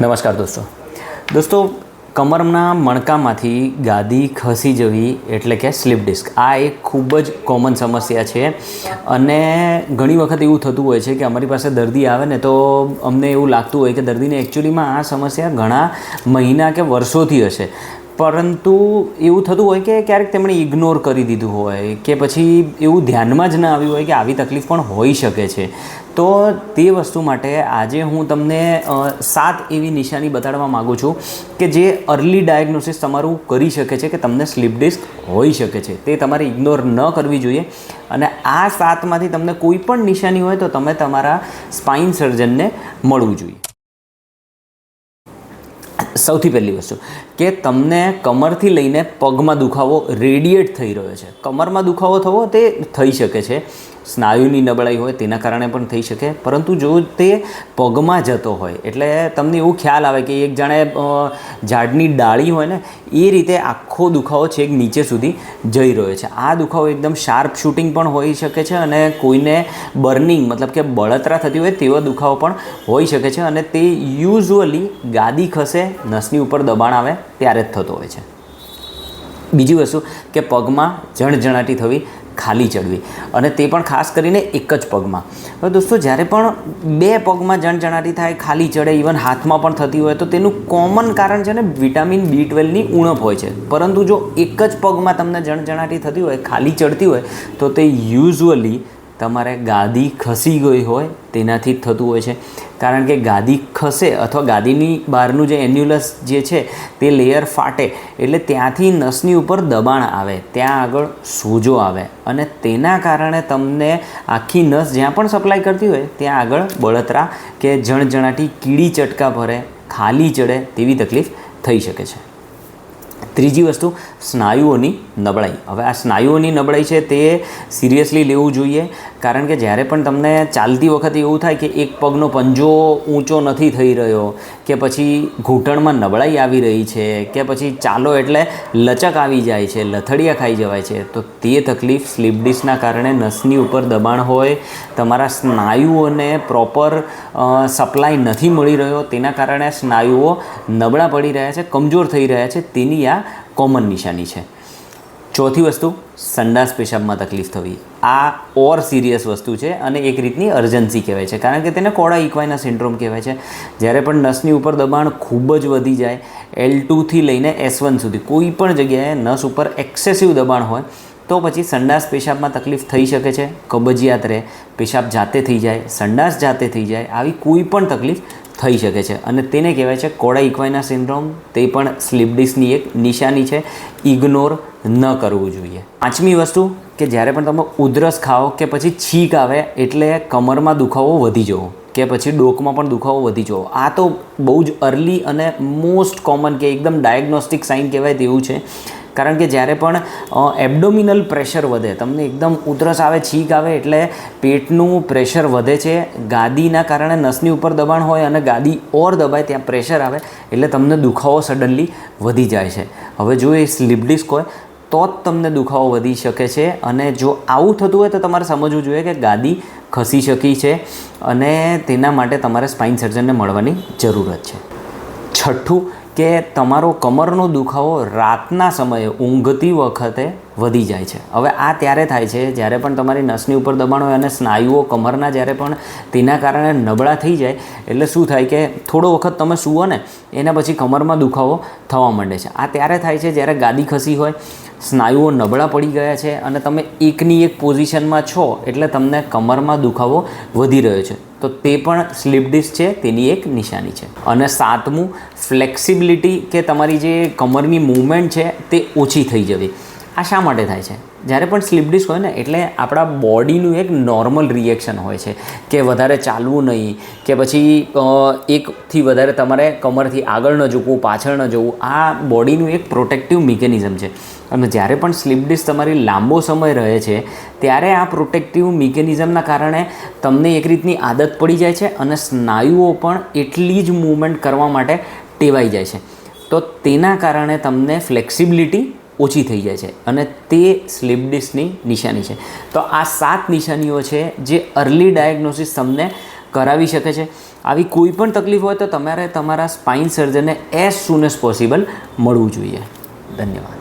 નમસ્કાર દોસ્તો. દોસ્તો, કમરના મણકામાંથી ગાદી ખસી જવી એટલે કે સ્લીપ ડિસ્ક, આ એક ખૂબ જ કોમન સમસ્યા છે. અને ઘણી વખત એવું થતું હોય છે કે અમારી પાસે દર્દી આવે ને તો અમને એવું લાગતું હોય કે દર્દીને એકચ્યુઅલીમાં આ સમસ્યા ઘણા મહિના કે વર્ષોથી હશે. પરંતુ એવું થતું હોય કે ક્યારેક તેમણે ઇગ્નોર કરી દીધું હોય કે પછી એવું ધ્યાનમાં જ ન આવ્યું હોય કે આવી તકલીફ પણ હોઈ શકે છે. તો તે વસ્તુ માટે આજે હું તમને સાત એવી નિશાની બતાડવા માગું છું કે જે અર્લી ડાયગ્નોસિસ તમારું કરી શકે છે કે તમને સ્લીપ ડિસ્ક હોઈ શકે છે. તે તમારે ઇગ્નોર ન કરવી જોઈએ અને આ સાતમાંથી તમને કોઈ પણ નિશાની હોય તો તમે તમારા સ્પાઇન સર્જનને મળવું જોઈએ. સૌથી પહેલી વસ્તુ, કે તમને કમરથી લઈને પગમાં દુખાવો રેડિએટ થઈ રહ્યો છે. કમરમાં દુખાવો થવો તે થઈ શકે છે. સ્નાયુની નબળાઈ હોય તેના કારણે પણ થઈ શકે. પરંતુ જો તે પગમાં જતો હોય, એટલે તમને એવું ખ્યાલ આવે કે એક જાણે ઝાડની ડાળી હોય ને, એ રીતે આખો દુખાવો છેક નીચે સુધી જઈ રહ્યો છે. આ દુખાવો એકદમ શાર્પ શૂટિંગ પણ હોઈ શકે છે અને કોઈને બર્નિંગ મતલબ કે બળતરા થતી હોય તેવો દુખાવો પણ હોઈ શકે છે અને તે યુઝ્યુઅલી ગાદી ખસે, નસની ઉપર દબાણ આવે ત્યારે જ થતો હોય છે. બીજી વસ્તુ કે પગમાં જણજણાટી થવી ખાલી ચડવી. અને તે પણ ખાસ કરીને એક જ પગમાં. હવે દોસ્તો, જ્યારે પણ બે પગમાં જણજણાટી થાય, ખાલી ચડે ઇવન હાથમાં પણ થતી હોય, તો તેનું કોમન કારણ છે ને, વિટામિન બી ટ્વેલ્વની ઉણપ હોય છે. પરંતુ જો એક જ પગમાં તમને જણજણાટી થતી હોય, ખાલી ચડતી હોય, તો તે યુઝ્યુઅલી તમારે ગાદી ખસી ગઈ હોય, તેનાથી થતું હોય છે. કારણ કે ગાદી ખસે અથવા ગાદીની બહારનું જે એન્યુલસ જે છે, તે લેયર ફાટે, એટલે ત્યાંથી નસની ઉપર દબાણ આવે, ત્યાં આગળ સોજો આવે. અને તેના કારણે તમને આખી નસ જ્યાં પણ સપ્લાય કરતી હોય, ત્યાં આગળ બળતરા કે જણજણાટી કીડી ચટકા ભરે, ખાલી ચડે તેવી તકલીફ થઈ શકે છે. ત્રીજી વસ્તુ, સ્નાયુઓની નબળાઈ. હવે આ સ્નાયુઓની નબળાઈ છે તે સિરિયસલી લેવું જોઈએ, કારણ કે જ્યારે પણ તમને ચાલતી વખતે એવું થાય કે એક પગનો પંજો ઊંચો નથી થઈ રહ્યો, કે પછી ઘૂંટણમાં નબળાઈ આવી રહી છે, કે પછી ચાલો એટલે લચક આવી જાય છે, લથડિયા ખાઈ જવાય છે, તો તે તકલીફ સ્લીપ ડિસ્કના કારણે નસની ઉપર દબાણ હોય, તમારા સ્નાયુઓને પ્રોપર સપ્લાય નથી મળી રહ્યો, તેના કારણે સ્નાયુઓ નબળા પડી રહ્યા છે, કમજોર થઈ રહ્યા છે, તેની આ કોમન નિશાની છે. ચોથી વસ્તુ, સંડાસ પેશાબમાં તકલીફ થવી. આ ઓર સિરિયસ વસ્તુ છે અને એક રીતની અર્જન્સી કહેવાય છે. કારણ કે તેને કોડા ઇક્વાઇના સિન્ડ્રોમ કહેવાય છે. જ્યારે પણ નસની ઉપર દબાણ ખૂબ જ વધી જાય એલ ટુથી લઈને એસ વન સુધી, કોઈ પણ જગ્યાએ નસ ઉપર એક્સેસિવ દબાણ હોય, તો પછી સંડાસ પેશાબમાં તકલીફ થઈ શકે છે. કબજિયાત રહે. પેશાબ જાતે થઈ જાય, સંડાસ જાતે થઈ જાય, આવી કોઈ પણ તકલીફ થઈ શકે છે. અને તેને કહેવાય છે કોડા ઇક્વાઇના સિન્ડ્રોમ. તે પણ સ્લીપ ડિસ્કની એક નિશાની છે. ઇગ્નોર ન કરવું જોઈએ. પાંચમી વસ્તુ કે જ્યારે પણ તમે ઉધરસ ખાઓ કે પછી છીંક આવે એટલે કમરમાં દુખાવો વધી જવો કે પછી ડોકમાં પણ દુખાવો વધી જવો. આ તો બહુ જ અર્લી અને મોસ્ટ કોમન કે એકદમ ડાયગ્નોસ્ટિક સાઇન કહેવાય તેવું છે. કારણ કે જ્યારે પણ એબડોમિનલ પ્રેશર વધે, તમને એકદમ ઉધરસ આવે, છીંક આવે, એટલે પેટનું પ્રેશર વધે છે. ગાદીના કારણે નસની ઉપર દબાણ હોય અને ગાદી ઓર દબાય, ત્યાં પ્રેશર આવે, એટલે તમને દુખાવો સડનલી વધી જાય છે. હવે જો એ સ્લીપ ડિસ્ક હોય, તો જ તમને દુખાવો વધી શકે છે અને જો આવું થતું હોય, તો તમારે સમજવું જોઈએ કે ગાદી ખસી શકી છે અને તેના માટે તમારે સ્પાઇન સર્જનને મળવાની જરૂરત છે. છઠ્ઠું કે તમારો કમરનો દુખાવો રાતના સમયે ઊંઘતી વખતે વધી જાય છે. હવે આ ત્યારે થાય છે, જ્યારે પણ તમારી નસની ઉપર દબાણ હોય અને સ્નાયુઓ કમરના જ્યારે પણ તેના કારણે નબળા થઈ જાય, એટલે શું થાય કે થોડો વખત તમે સૂવો ને, એના પછી કમરમાં દુખાવો થવા માંડે છે. આ ત્યારે થાય છે જ્યારે ગાદી ખસી હોય, સ્નાયુઓ નબળા પડી ગયા છે અને તમે એકની એક પોઝિશનમાં છો, એટલે તમને કમરમાં દુખાવો વધી રહ્યો છે. તો તે પણ સ્લીપ ડિસ્ક છે, તેની એક નિશાની છે. અને સાતમું, ફ્લેક્સિબિલિટી કે તમારી જે કમરની મૂવમેન્ટ છે, તે ઓછી થઈ જવી. આ શા માટે થાય છે? જ્યારે પણ સ્લીપ ડિસ્ક હોય ને, એટલે આપણા બોડીનું એક નોર્મલ રિએક્શન હોય છે કે વધારે ચાલવું નહીં, કે પછી એકથી વધારે તમારે કમરથી આગળ ન ઝૂકવું, પાછળ ન જવું, આ બોડીનું એક પ્રોટેક્ટિવ મિકેનિઝમ છે. અને જ્યારે પણ સ્લીપ ડિસ્ક તમારી લાંબો સમય રહે છે, ત્યારે આ પ્રોટેક્ટિવ મિકેનિઝમના કારણે તમને એક રીતની આદત પડી જાય છે અને સ્નાયુઓ પણ એટલી જ મૂવમેન્ટ કરવા માટે ટેવાઈ જાય છે. તો તેના કારણે તમને ફ્લેક્સિબિલિટી ઓછી થઈ જાય છે અને તે સ્લીપ ડિસ્કની નિશાની છે. તો આ સાત નિશાનીઓ છે જે અર્લી ડાયગ્નોસિસ તમને કરાવી શકે છે. આવી કોઈ પણ તકલીફ હોય તો તમારે તમારા સ્પાઇન સર્જનને એઝ સૂન એઝ પોસિબલ મળવું જોઈએ. ધન્યવાદ.